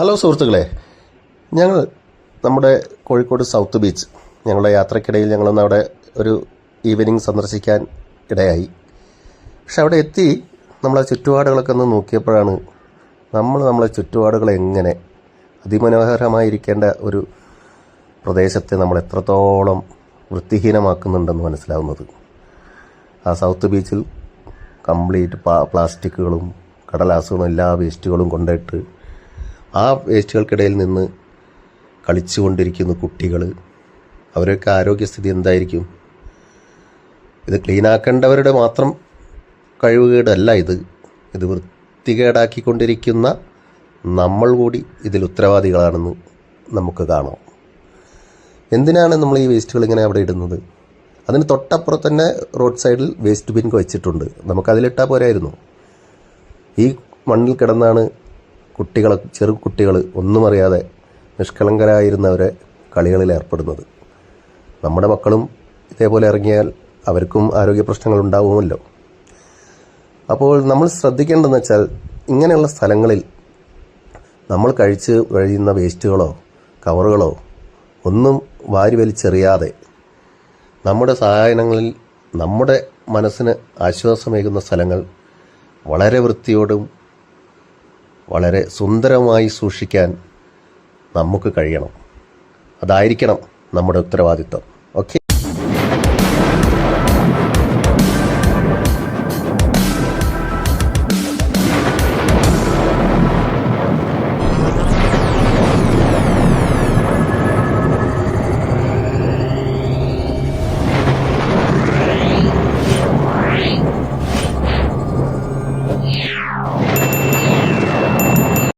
Hello സുഹൃത്തുക്കളെ ഞങ്ങൾ നമ്മുടെ കോഴിക്കോട് സൗത്ത് ബീച്ച് ഞങ്ങളുടെ യാത്രക്കിടയിൽ ഞങ്ങളൊന്ന് അവിടെ ഒരു ഈവനിങ് സന്ദർശിക്കാൻ ഇടയായി. പക്ഷെ അവിടെ എത്തി നമ്മളെ ചുറ്റുപാടുകളൊക്കെ ഒന്ന് നോക്കിയപ്പോഴാണ് നമ്മൾ നമ്മളെ ചുറ്റുപാടുകൾ എങ്ങനെ അതിമനോഹരമായിരിക്കേണ്ട ഒരു പ്രദേശത്തെ നമ്മൾ എത്രത്തോളം വൃത്തിഹീനമാക്കുന്നുണ്ടെന്ന് മനസ്സിലാവുന്നത്. ആ സൗത്ത് ബീച്ചിൽ കംപ്ലീറ്റ് പ്ലാസ്റ്റിക്കുകളും കടലാസുകളും എല്ലാ വേസ്റ്റുകളും കൊണ്ടിട്ട് ആ വേസ്റ്റുകൾക്കിടയിൽ നിന്ന് കളിച്ചുകൊണ്ടിരിക്കുന്ന കുട്ടികൾ അവരൊക്കെ ആരോഗ്യസ്ഥിതി എന്തായിരിക്കും? ഇത് ക്ലീനാക്കേണ്ടവരുടെ മാത്രം കഴിവുകേടല്ല ഇത്. ഇത് വൃത്തികേടാക്കിക്കൊണ്ടിരിക്കുന്ന നമ്മൾ കൂടി ഇതിൽ ഉത്തരവാദികളാണെന്ന് നമുക്ക് കാണാം. എന്തിനാണ് നമ്മൾ ഈ വേസ്റ്റുകൾ ഇങ്ങനെ അവിടെ ഇടുന്നത്? അതിന് തൊട്ടപ്പുറത്ത് തന്നെ റോഡ് സൈഡിൽ വേസ്റ്റ് ബിൻ വെച്ചിട്ടുണ്ട്. നമുക്കതിലിട്ടാൽ പോരായിരുന്നു. ഈ മണ്ണിൽ കിടന്നാണ് കുട്ടികൾ ചെറു കുട്ടികൾ ഒന്നും അറിയാതെ നിഷ്കളങ്കരായിരുന്നവരെ കളികളിൽ ഏർപ്പെടുന്നത്. നമ്മുടെ മക്കളും ഇതേപോലെ ഇറങ്ങിയാൽ അവർക്കും ആരോഗ്യ പ്രശ്നങ്ങൾ ഉണ്ടാവുമല്ലോ. അപ്പോൾ നമ്മൾ ശ്രദ്ധിക്കേണ്ടതെന്ന് വെച്ചാൽ ഇങ്ങനെയുള്ള സ്ഥലങ്ങളിൽ നമ്മൾ കഴിച്ച് കഴിയുന്ന വേസ്റ്റുകളോ കവറുകളോ ഒന്നും വാരി വലിച്ചെറിയാതെ നമ്മുടെ സാധനങ്ങളിൽ നമ്മുടെ മനസ്സിന് ആശ്വാസമേകുന്ന സ്ഥലങ്ങൾ വളരെ വൃത്തിയോടും വളരെ സുന്ദരമായി സൂക്ഷിക്കാൻ നമുക്ക് കഴിയണം. അതായിരിക്കണം നമ്മുടെ ഉത്തരവാദിത്വം.